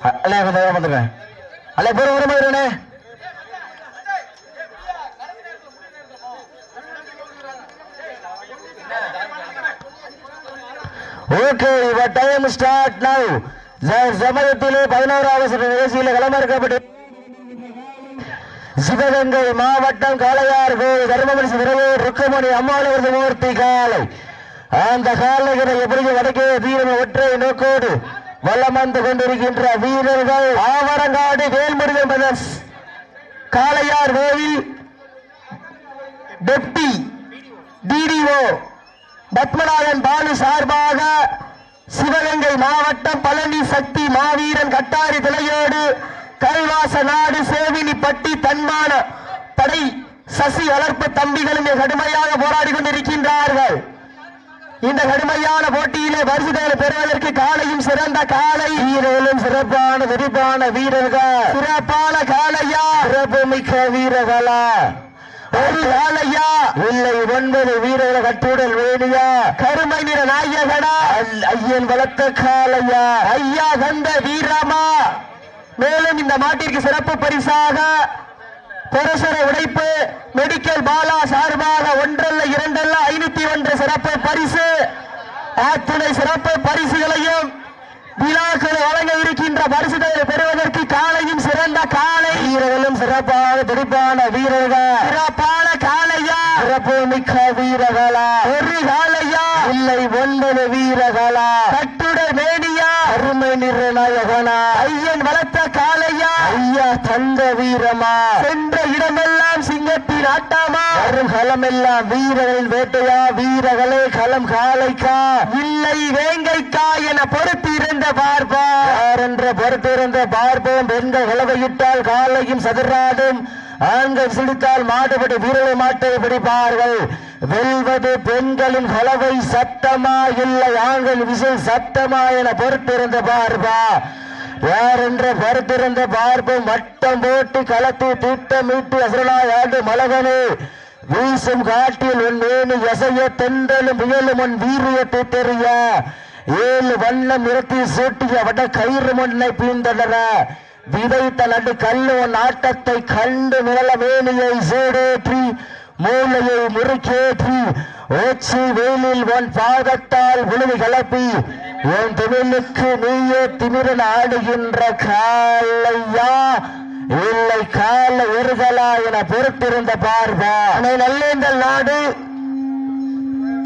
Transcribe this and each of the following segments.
அண்ணே கொஞ்சம் வேகமா வந்துருங்க அல்ல போற வர மாதிரி ஓகே இவர் டைம் ஸ்டார்ட் நவ் சமயத்திலே பதினோராவது நிகழ்ச்சியில் களமிறக்கப்பட்டு சிவகங்கை மாவட்டம் காளையார் கோயில் தர்மபுரி விரைவில் ருக்குமணி அம்மாளவரது மூர்த்தி காலை அந்த காலைகளை எப்படி வடக்கே வீரன் ஒற்றை நோக்கோடு வலம் வந்து கொண்டிருக்கின்ற வீரர்கள் ஆவரங்காடு வேல்முருகன் பிரதர்ஸ் காளையார் கோவில் டெப்டி டிடிஓ பத்மநாதன் பாலு சார்பாக சிவகங்கை மாவட்டம் பழனி சக்தி மாவீரன் கட்டாரி தலையோடு கைவாச நாடு சேவினிப்பட்டி தன்மான படை சசி வளர்ப்பு தம்பிகளும் கடுமையாக போராடி கொண்டிருக்கின்றார்கள். இந்த கடுமையான போட்டியிலே பரிசுகளை பெறுவதற்கு காலையும் சிறந்த காலை. வீரர்களும் சிறப்பான விரிப்பான வீரர்கள். சிறப்பான காலையா? சிறப்பு மிக்க வீரர்களா? ஒரு காலையா? இல்லை ஒன்பது வீரர்கள் கட்டுடல் வேணியா. கருமை நிற நாயகனா? அல்- ஐயன் வளர்த்த காலையா? ஐயா கந்த வீரமா? மேலும் இந்த மாட்டிற்கு சிறப்பு பரிசாக பரசர உடைப்பு மெடிக்கல் பாலா சார்பாக ஒன்றல்ல இரண்டல்ல ஐநூத்தி ஒன்று சிறப்பு பரிசு. அத்துணை சிறப்பு பரிசுகளையும் விழாக்களை வழங்க இருக்கின்ற பரிசுகளை பெறுவதற்கு காலையும் சிறந்த காலை. வீரர்களும் சிறப்பான துடிப்பான வீரர்கள். சிறப்பான காலையா சிறப்பு மிக்க வீரர்களா? ஒரு காலையா இல்லை ஒன்பது வீரர்களா? கட்டுடல் மேனியா அருமை நிர்ணயகனா ஐயன் வளர்த்த காலையா ஐயா தந்த வீரமா? சென்ற இடமெல்லாம் சிங்கத்தின் ஆட்டாமா? வரும் களமெல்லாம் வீரர்கள் வேட்டையா? வீரர்களே களம் காலைக்கா இல்லை வேங்கைக்கா என பொறுத்து இருந்த பார்ப்பா. என்ற பொறுத்து இருந்த பார்ப்போம். பெண்கள் உழவையிட்டால் காலையும் சதுராடும் ஆண்கள் சிடித்தால் மாடுபடி வீரரை மாட்டை பிடிப்பார்கள். வெல்வது பெண்களின் கலவை சத்தமா இல்லை? ஆண்கள் விசை சத்தமா என பொறுத்திருந்த பார்வா யார் என்ற பொறுத்திருந்த பார்ப்போம் மட்டம் போட்டு களத்தை திட்டமிட்டு அசுரனாய் ஆண்டு மலகனே. வீசும் காட்டில் உன் மேனி எசைய தென்றலும் முயலும் உன் வீரியத்தை தெரிய. ஏழு வண்ணம் நிறுத்தி சூட்டிய வட கயிறு மண்ணை பீந்தடர விதைத்த நடு கல்லு உன் ஆட்டத்தை கண்டு நிழல மேனியை சேடேற்றி. மூளையை முறுக்கேற்றி ஓச்சி வெயிலில் உன் பாகத்தால் விழுது கலப்பி உன் தொழிலுக்கு நீயே திமிரன் ஆடுகின்ற காலையா இல்லை கால ஒருகலா என பொறுத்திருந்த பார்வா. நல்லேந்தல் நாடு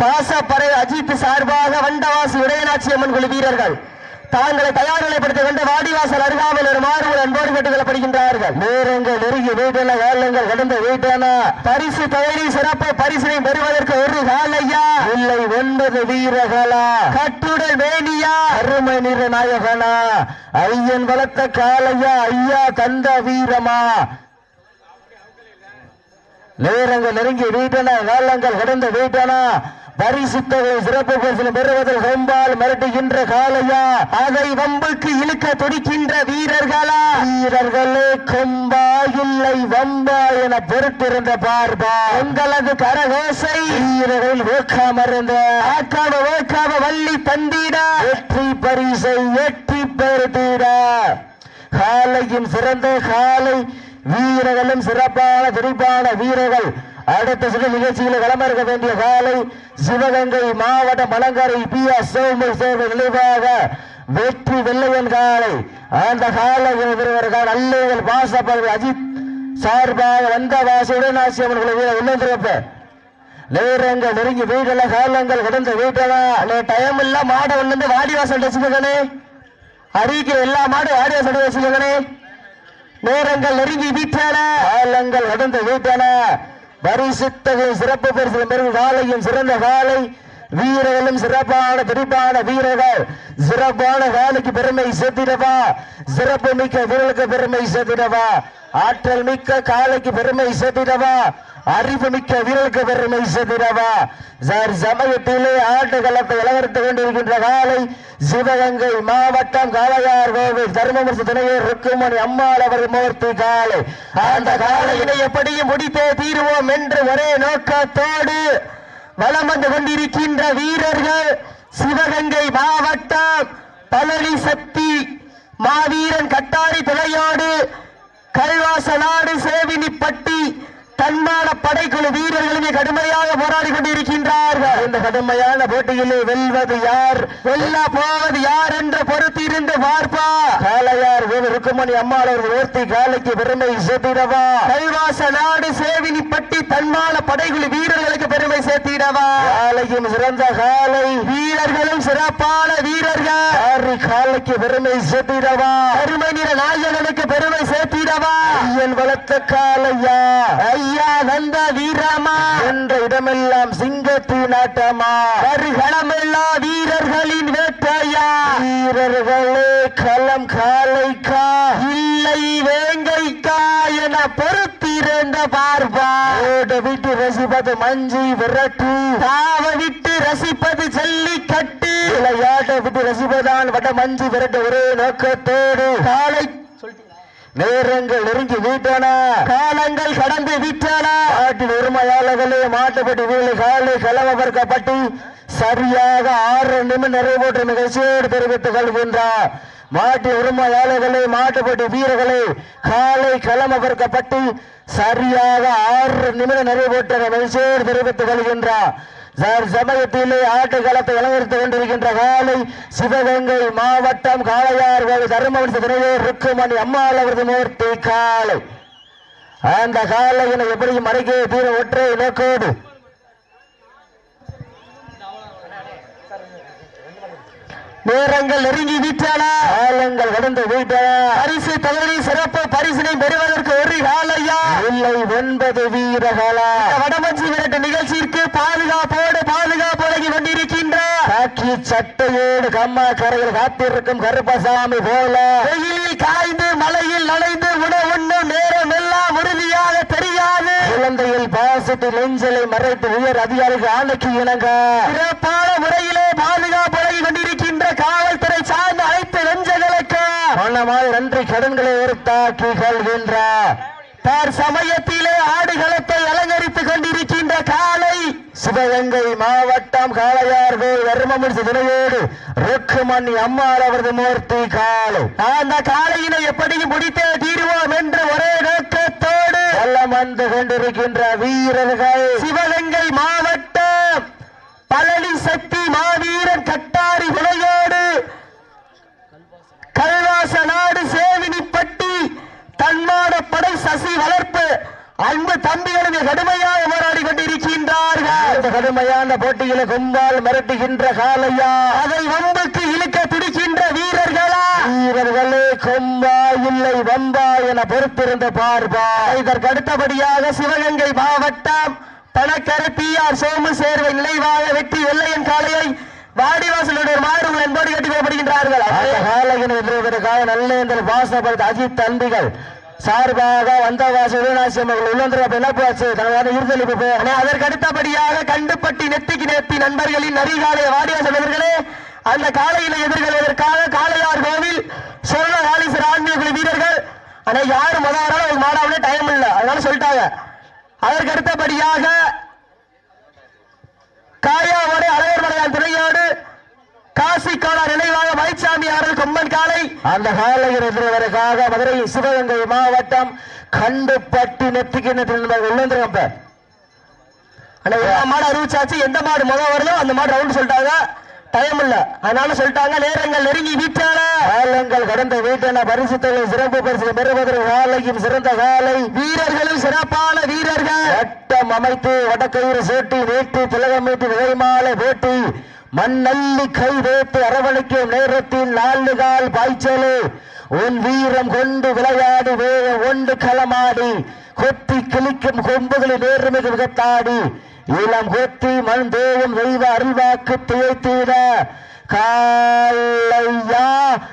பாசப்படை அஜித் சார்பாக வண்டவாசி உடையநாச்சி அம்மன் குழு வீரர்கள். தாங்களை தயார் நிலைப்படுத்த கொண்ட வாடிவாசல் அருகாமல் ஒரு மாறுபட அன்போடு கேட்டுக் கொள்ளப்படுகின்றார்கள் நேரங்கள் நெருங்கி வீட்டன காலங்கள் கடந்த வீட்டன. பரிசு தவறி சிறப்பு பரிசினை பெறுவதற்கு ஒரு காலையா? இல்லை ஒன்பது வீரர்களா? கட்டுடல் மேனியா? அருமை நிற நாயகனா? ஐயன் வளர்த்த காலையா ஐயா தந்த வீரமா? நேரங்கள் நெருங்கி வீட்டன காலங்கள் கடந்த வீட்டன. பரிசுத்தவை சிறப்பு பரிசு பெறுவதில் கொம்பால் மிரட்டுகின்ற காலையா அதை வம்புக்கு இழுக்க துடிக்கின்ற வீரர்களா? வீரர்களே கொம்பா இல்லை வம்பா என பொறுத்திருந்த பார்பா. உங்களது கரகோசை. வீரர்கள் ஓக்காமருந்த ஆக்காம ஓக்காம வள்ளி தந்திட. வெற்றி பரிசை வெற்றி பெறுத்திட. காலையும் சிறந்த காலை வீரர்களும் சிறப்பான துடிப்பான வீரர்கள் அடுத்த சில நிகழ்ச்சியில் களமிறக்க வேண்டிய காலை சிவகங்கை மாவட்டம் மலங்கரை பி ஆர் சோமல் சேர்ந்த நினைவாக வெற்றி வெள்ளையன் காலை. அந்த காலை வீரர்கள் அல்லைகள் பாசப்பது அஜித் சார்பாக வந்த வாசியுடன் ஆசியம்மன் குழு வீரர் உள்ளிருப்ப நேரங்கள் நெருங்கி வீடுல காலங்கள் கடந்த வீட்டலா டைம் இல்ல மாடை ஒண்ணு வாடி வாசல் வச்சுக்கணே அறிவிக்கிற எல்லா மாடும் வாடி வாசல் வச்சுக்கணே நேரங்கள் நெருங்கி வீட்டான காலங்கள் கடந்த வீட்டான பரிசுத்தகையும் சிறப்பு பரிசு பெரும் வாழையும் சிறந்த வாழை வீரர்களும் சிறப்பான துடிப்பான வீரர்கள். சிறப்பான காலைக்கு பெருமை சேர்த்திடவா? சிறப்பு மிக்க வீரர்களுக்கு பெருமை சேர்த்திடவா? ஆற்றல் மிக்க காலைக்கு பெருமை சேர்த்திடவா? அறிவு மிக்க வீரர்களுக்கு பெருமை சேர்த்திடவா? சார் சமயத்திலே ஆட்டு களத்தை இளவரத்து கொண்டிருக்கின்ற காலை சிவகங்கை மாவட்டம் காளையார் கோவில் தர்மபுரத்து துணையர் ருக்குமணி அம்மாள் அவர் மூர்த்தி காலை. அந்த காலையினை எப்படியும் முடித்தே தீருவோம் என்று ஒரே நோக்கத்தோடு வலம் வந்து கொண்டிருக்கின்ற வீரர்கள் சிவகங்கை மாவட்டம் பழனி சக்தி மாவீரன் கட்டாரி துறையாடு கல்வாசலாடு சேவினிப்பட்டி தன்மான படைக்குழு வீரர்களுமே கடுமையாக போராடி கொண்டிருக்கின்றார்கள். இந்த கடுமையான போட்டியிலே வெல்வது யார்? வெல்ல போவது யார் என்று பொறுத்திருந்து பார்ப்பா. காளையார் ருக்குமணி அம்மாள் அவர்கள் ஓர்த்தி காலைக்கு பெருமை சேர்த்திடவா? கைவாச நாடு சேவினிப்பட்டி தன்மான படைக்குழு வீரர்களுக்கு பெருமை சேர்த்திடவா? காலையும் சிறந்த காலை வீரர்களும் சிறப்பான வீரர்கள். காலைக்கு பெருமை சேர்த்திடவா? அருமை நிற நாயகனுக்கு பெருமை சேர்த்திடவா? ஐயன் வளர்த்த காலையா ஐயா வந்த வீரமா? என்ற இடமெல்லாம் சிங்கத்தின் ஆட்டமா வருகளமெல்லாம் வீரர்களின் வேட்டையா? வீரர்களே களம் காலைக்கா? இல்லை வேங்கைக்கா என பொறுத்திருந்த பார்ப்பா ஓட விட்டு ரசிப்பது மஞ்சி விரட்டு. தாவ விட்டு ரசிப்பது ஜல்லிக்கட்டு. விளையாட்ட விட்டு ரசிப்பதான் வட மஞ்சி விரட்டு. ஒரே நோக்கத்தோடு. காலை நேரங்கள் நெருங்கி விட்டன. காலங்கள் கடந்து விட்டன. நாட்டின் உரிமையாளர்களே மாட்டுப்பட்டி வீழை காலை கலவபர்க்கப்பட்டு சரியாக ஆறு நிமிடம் நிறைவேற்ற நிகழ்ச்சியோடு தெரிவித்துக் கொள்கின்றார். மாட்டின் உரிமையாளர்களே மாட்டுப்பட்டி வீரர்களே காலை களமபர்க்கப்பட்டு சரியாக ஆறு நிமிடம் நிறைவேற்ற நிகழ்ச்சியோடு தெரிவித்துக் கொள்கின்றார். சார் சமயத்திலே ஆட்டுக்களத்தை அலங்கரித்துக் கொண்டிருக்கின்ற காலை சிவகங்கை மாவட்டம் காளையார் கோவில் தர்மவரிச திரையே ருக்குமணி அம்மாள் அவரது மூர்த்தி காலை அந்த காலையினை எப்படியும் மறைக்க தீர ஒற்றை நோக்கோடு. நேரங்கள் நெருங்கி விட்டன. காலங்கள் கடந்து விட்டன பரிசு தகுதி சிறப்பு பரிசினை பெறுவதற்கு ஒரு காலையா இல்லை ஒன்பது வீரர்களா? வடமஞ்சி விரட்டு நிகழ்ச்சிக்கு பாதுகாப்பு சட்டையோடு கம்மா கரையில் காத்திருக்கும் கருப்பசாமி போல. வெயிலில் காய்ந்து மலையில் நனைந்து உணவுண்ணும் நேரம் எல்லாம் உறுதியாக தெரியாது. குழந்தையில் பாசத்தில் நெஞ்சலை மறைத்து உயர் அதிகாரிக்கு ஆணைக்கு இணங்க. சிறப்பான முறையிலே பாதுகாப்பு வழங்கி கொண்டிருக்கின்ற காவல்துறை சார்ந்த அனைத்து நெஞ்சங்களுக்கு பணமாய் நன்றி கடன்களை உறுத்தாக்கி கொள்கின்றார் தற்சமயத்திலே ஆடுகளத்தை அலங்கரித்துக் கொண்டிருக்கின்ற காலை சிவகங்கை மாவட்டம் காளையார் கோயில் தர்மமுடிச்ச ருக்குமணி அம்மாள் அவரது மூர்த்தி காலை அந்த காலையினை எப்படியும் முடித்தே தீருவோம் என்று ஒரே நோக்கத்தோடு எல்லாம் வந்து கொண்டிருக்கின்ற வீரர்கள். சிவகங்கை மாவட்டம் பழனி சக்தி மாவீரன் கட்டாரி விளையோடு கல்வாச நாடு சேவினிப்பட்டி தன்மான படை சசி வளர்ப்பு அன்பு தம்பிகளுமே கடுமையாக போராடி கொண்டிருக்கின்றார்கள். இந்த கடுமையான போட்டியில கும்பால் மிரட்டுகின்ற காலையா அதை வம்புக்கு இழுக்க துடிக்கின்ற வீரர்களா? வீரர்களே கொம்பா இல்லை வம்பா என பொறுத்திருந்த பார்ப்பா. இதற்கு அடுத்தபடியாக சிவகங்கை மாவட்டம் பணக்கரை பி ஆர் சோமு சேர்வை நினைவாக வெற்றி வெள்ளையன் காளையை வாடிவாசலுடைய மாறுகள் என்போடு காலையின் எதிர்வதற்காக நல்லேந்தல் பாசப்படுத்த அஜித் தம்பிகள். சார்பாக வந்தவாசி வாச அவர்கள் உள்ளந்திர என்ன போச்சு? தனது இருதலிப்பு போ. அதற்கு அடுத்தபடியாக கண்டுபட்டி நெத்திக்கு நெத்தி நண்பர்களின் நரிகாலை வாடிவாசல் எதிர்களே அந்த காலையில எதிர்கொள்வதற்காக காளையார் கோவில் சொல்ல காளீஸ்வர ஆன்மீக வீரர்கள். ஆனா யாரு முதல் வராலும் மாடாவிலே டைம் இல்லை. அதனால சொல்லிட்டாங்க. அதற்கு அடுத்தபடியாக காயாவோடு அழகர் மலையான் துணையோடு காசிக்கான நினைவாக மலைச்சாமி அவர்கள் கொம்பன் காலை. அந்த காலையில் எதிர்வதற்காக மதுரை சிவகங்கை மாவட்டம் கண்டுப்பட்டி நெத்திக்கு நெத்தி மாடு அறிவிச்சாச்சு? எந்த மாடு முதல் வரலோ அந்த மாடு ரவுண்ட் சொல்லிட்டாங்க. டைம் இல்ல. அதனால சொல்லிட்டாங்க நேரங்கள் நெருங்கி வீட்டான. காலங்கள் கடந்த வீட்டான பரிசுத்தலை சிறப்பு பரிசு பெறுவதற்கு காலையும் சிறந்த காலை. வீரர்களும் சிறப்பான வீரர்கள். வட்டம் அமைத்து வடக்கயிறு சூட்டி நீட்டி திலகமீட்டு விதைமாலை போட்டி மண்ணல்லி கை வைத்து அரவணைக்கும் நேரத்தில் நாலு கால் பாய்ச்சலு. உன் வீரம் கொண்டு விளையாடி வேக ஒன்று களமாடி கொத்தி கிழிக்கும் கொம்புகளில் நேர்மிகு விகத்தாடி இளம் கொத்தி மண் தேவம் தெய்வ அருள்வாக்கு திகைத்தீர காலையா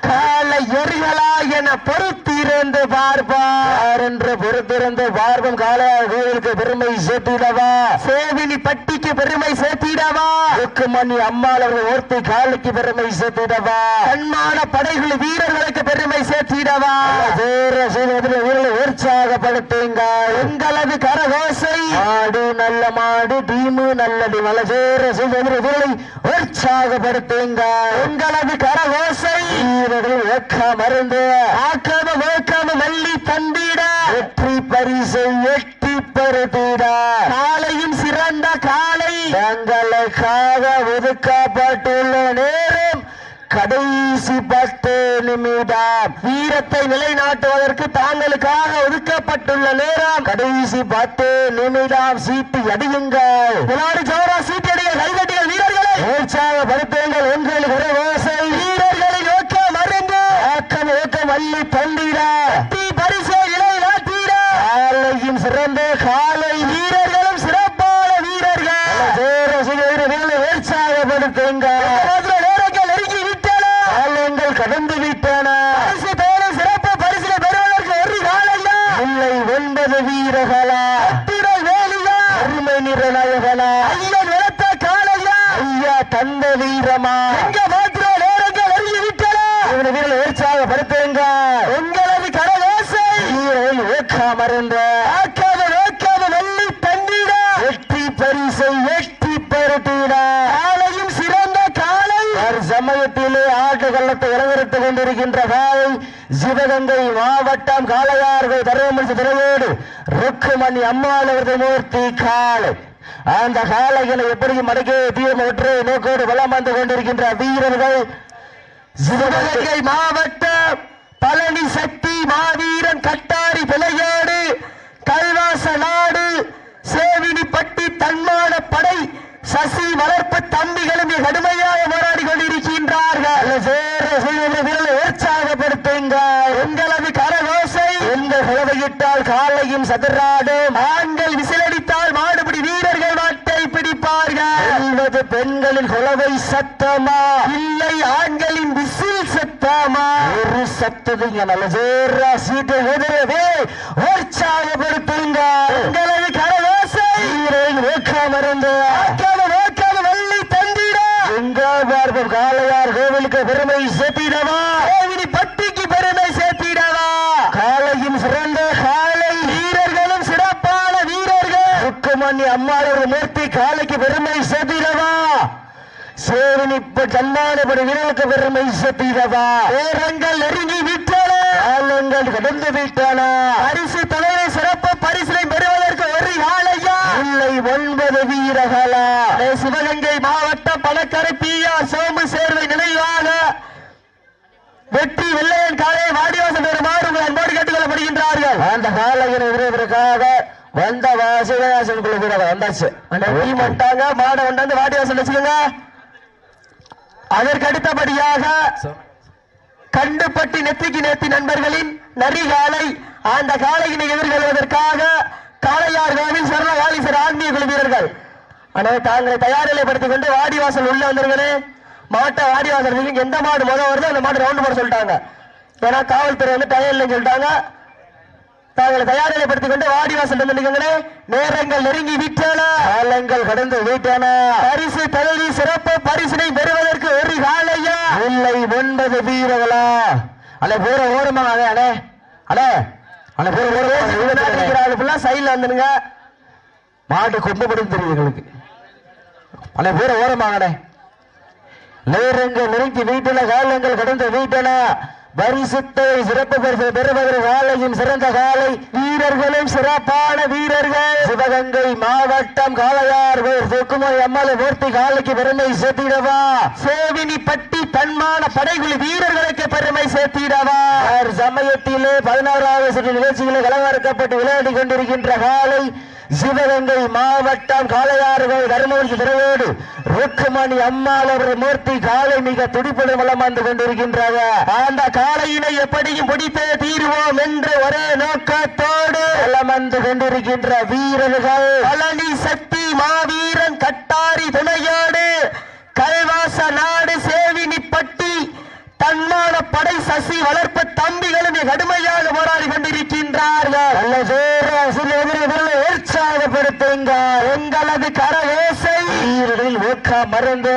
காலை எரிகளா என பொறுத்திருந்து பார்ப்பார் என்று பொறுத்திருந்து பார்ப்போம் காலையார் கோயிலுக்கு பெருமை சேர்த்திடவா? சேவினி பட்டிக்கு பெருமை சேர்த்திடவா? ருக்குமணி அம்மாள் அவர்கள் ஓர்த்தி காலுக்கு பெருமை சேர்த்திடவா? கண்மான படைகள் வீரர்களுக்கு பெருமை சேர்த்திடவா? வேற செய்வதில் வீரர்களை உற்சாகப்படுத்துங்க எங்களது கரகோசை. மாடு நல்ல மாடு டீமு நல்லது. மலை சேர செய்வதில் வீரர்களை உற்சாகப்படுத்துங்க உங்களது கரகோசை. வீரர்கள் வெக்க மருந்து ஆக்காம வேக்காம மல்லி தந்திட. வெற்றி பரிசை எட்டி பருத்திட காலையும் சிறந்த காலை. தங்களுக்காக ஒதுக்கப்பட்டுள்ள நேரம் கடைசி பத்து நிமிடம். வீரத்தை நிலைநாட்டுவதற்கு தாங்களுக்காக ஒதுக்கப்பட்டுள்ள நேரம். கடைசி பத்து நிமிடம் சீட்டு அடியுங்கள். விளையாடு ஜோரா சீட்டு அடிய வீரர்களை உற்சாகப்படுத்துங்கள் உங்கள் ஓசை வீரர்களை நோக்க மருந்து ஆக்கம் ஓக்கம் அள்ளி தந்திட பரிசை நிலைநாட்டிட காலையும் சிறந்த காலை. வீரர்களும் சிறப்பான வீரர்கள். உற்சாகப்படுத்துங்கள் கடந்து விட்டன. பரிசு பேர சிறப்பு பரிசு பெறுவதற்கு ஒரு காலையா இல்லை ஒன்பது வீரர்களா. அத்திரை வேலியா. அருமை நிறநாயகனா. ஐயன் தந்த வீரமா? எங்க மாத்திர நேரங்கள் நெருங்கி விட்டன இவனை வீரர்கள் உற்சாகப்படுத்துங்க உங்களது கரவேசை வீரர்கள் ஊக்காமருந்த ஆக்காத வேக்காத வெள்ளி தந்திட வெற்றி பரிசை வெற்றி பெருட்டிட. காலையும் சிறந்த காலை. சமயத்திலே ஆட்டு கள்ளத்தை இறங்கெடுத்துக் கொண்டிருக்கின்ற காலை சிவகங்கை மாவட்டம் காளையார்கள் தருவமரிசு திரையோடு ருக்குமணி அம்மாளவர்கள் மூர்த்தி காலை. அந்த காளைகளை எப்படி மடக்கே தீர்மற்று நோக்கோடு வளம் வந்து கொண்டிருக்கின்ற வீரர்கள் சிவகங்கை மாவட்டம் பழனி சக்தி மாவீரன் கட்டாரி பிள்ளையோடு கைலாச நாடு சேவினிப்பட்டி தன்மான படை சசி வளர்ப்பு தம்பிகளும் கடுமையாக போராடி கொண்டிருக்கின்றார்கள். உற்சாகப்படுத்துங்கள். உங்களது கரகோசை. எந்த குலவையிட்டால் காலையும் சதுராடும். ஆண்கள் விசிலடித்தால் மாடுபிடி வீரர்கள் மாட்டை பிடிப்பார்கள் என்பது பெண்களின் குலவை சத்தமா? இல்லை ஆண்களின் விசில் சத்தமா? ஒரு சத்ததுங்க நல்ல சேர சீட்டை எதிரவே உற்சாகப்படுத்துங்க. உங்களது கரவாசை வீரர்கள் ஊக்கமருந்து வள்ளி தந்திட. எங்க பார்ப்போம் காளையார் கோவிலுக்கு பெருமை சேர்த்திடவா கோவிலி பட்டிக்கு பெருமை சேர்த்திடவா காளையும் சிறந்த காளை வீரர்களும் சிறப்பான வீரர்கள் ருக்குமணி அம்மாளோட மூர்த்தி காளைக்கு பெருமை சேர்த்திடவா? சேவனிப்பு சன்மானபடி வீரர்களுக்கு பெருமை சேர்த்திடவா? நேரங்கள் நெருங்கி விட்டன காலங்கள் கடந்து விட்டன பரிசு தலைமை சிறப்பு பரிசினை பெறுவதற்கு ஒரு காலையா இல்லை ஒன்பது வீரர்களா? சிவகங்கை மாவட்டம் பணக்கரை பி ஆர் சோமு சேர்வை நினைவாக வெற்றி வெள்ளையன் காலை வாடிவாசல் பெறுமாறு கேட்டுக்கொள்ளப்படுகின்றார்கள் அந்த காலையில் விருதுக்காக வந்த வாசிவாசன் குழு வீரர்கள் வந்தாச்சு. மட்டாங்க மாட கொண்டாந்து வாடிவாசல் வச்சுக்கோங்க. அதற்கு அடுத்தபடியாக கண்டுபட்டி நெத்திக்கு நேத்தி நண்பர்களின் நரிகாலை அந்த காலையினை எதிர்கொள்வதற்காக காளையார் கோவில் சர்வ காளீஸ்வரர் ஆன்மீக குழு வீரர்கள். ஆனால் தாங்களை தயார் நிலைப்படுத்திக் கொண்டு வாடிவாசல் உள்ள வந்திருக்கனே மாட்டை வாடிவாசல். எந்த மாடு முதல் வருதோ அந்த மாடு ரவுண்டு போட சொல்லிட்டாங்க. ஏன்னா காவல்துறை வந்து டயர் இல்லைன்னு சொல்லிட்டாங்க. தாங்களை தயார் நிலைப்படுத்திக் கொண்டு வாடிவாசல் வந்து நிற்குங்களே. நேரங்கள் நெருங்கி விட்டன. காலங்கள் கடந்து விட்டன. பரிசு தகுதி சிறப்பு பரிசினை பெறுவதற்கு ஒரு காலையா? இல்லை ஒன்பது வீரர்களா? அலே பூர ஓரமா அலே அலே அலே பூர ஓரமா சைட்ல வந்துருங்க மாட்டு கொண்டு படும் தெரியும் எங்களுக்கு. அலே பூர ஓரமாங்கடே நேரங்கள் நெருங்கி வீட்டில காலங்கள் கடந்து வீட்டன. பரிசுத்தை சிறப்பு பரிசு பெறுவதற்கு காலையும் சிறந்த காலை வீரர்களும் சிறப்பான வீரர்கள். சிவகங்கை மாவட்டம் காளையார் சுக்குமதி அம்மாளை மூர்த்தி காலைக்கு பெருமை சேர்த்திடவா. சோவினி பட்டி தன்மான படைகுழி வீரர்களுக்கு பெருமை சேர்த்திடவா. சமயத்திலே பதினாறாவது சுற்று நிகழ்ச்சிகளை களவறுக்கப்பட்டு விளையாடி கொண்டிருக்கின்ற காலை சிவகங்கை மாவட்டம் காளையாறுகள் தருமபுரி திரையோடு ருக்குமணி அம்மாள் அவர்கள் மூர்த்தி காலை மிக துடிப்புடன் வளம் வந்து கொண்டிருக்கின்றாங்க அந்த காளையினை எப்படியும் பிடித்தே தீர்வோம் என்று ஒரே நோக்கத்தோடு வளம் வந்து கொண்டிருக்கின்ற வீரர்கள். பழனி சக்தி மாவீரன் கட்டாரி துணையோடு கல்வாச நாடு சேவினிப்பட்டி தன்மான படை சசி வளர்ப்பு தம்பிகளும் கடுமையாக போராடி கொண்டிருக்கின்றார்கள். அல்லது உற்சாகப்படுத்துங்க எங்களது கரவேசை. வீரர்களில் ஊக்க மருந்து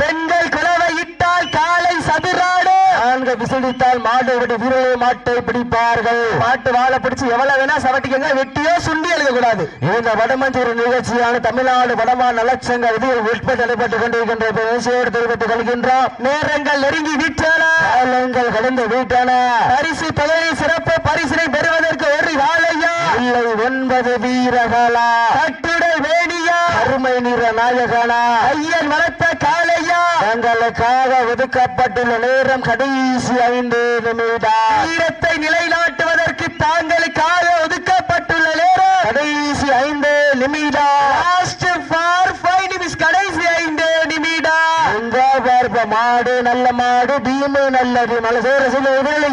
பெண்கள் குலவை இட்டால் காலை சதுராடு. நான்கு விசிடித்தால் மாடு விட்டு வீரர்கள் மாட்டை பிடிப்பார்கள். மாட்டு வாழை பிடிச்சு எவ்வளவு வேணா சவட்டிக்கங்க வெட்டியோ சுண்டி எழுத கூடாது. இந்த வடமஞ்சூர் நிகழ்ச்சியான தமிழ்நாடு வடமா நலச்சங்க விதிகள் உட்பட்டு நடைபெற்றுக் கொண்டிருக்கின்ற பேசியோடு தெரிவித்துக் கொள்கின்றோம். நேரங்கள் நெருங்கி விட்டன. காலங்கள் கடந்து விட்டன. பரிசு தொகையை சிறப்பு பரிசினை பெறுவதற்கு ஒரு காலையா. இல்லை ஒன்பது வீரர்களா கட்டுடல் வேணியா அருமை நிற நாயகனா ஐயன் வளர்த்த காலையா தங்களுக்காக ஒதுக்கப்பட்டுள்ள நேரம் கடைசி ஐந்து நிமிடம் வீரத்தை நிலைநாட்டுவதற்கு தாங்களுக்காக ஒதுக்கப்பட்டுள்ள நேரம் கடைசி ஐந்து நிமிடம் லாஸ்ட் ஃபார் ஃபைவ் நிமிஷம் கடைசி ஐந்து நிமிடம் உங்க பார்ப்ப மாடு நல்ல மாடு டீமு நல்லது. நல்ல சேர சில உடலை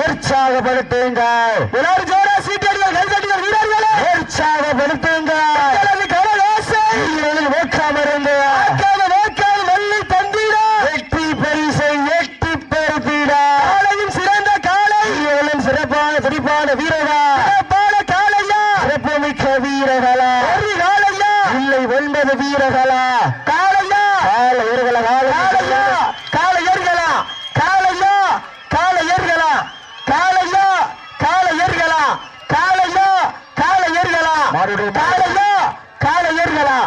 உற்சாகப்படுத்துங்க எல்லாரும் காலை ஏறுகளா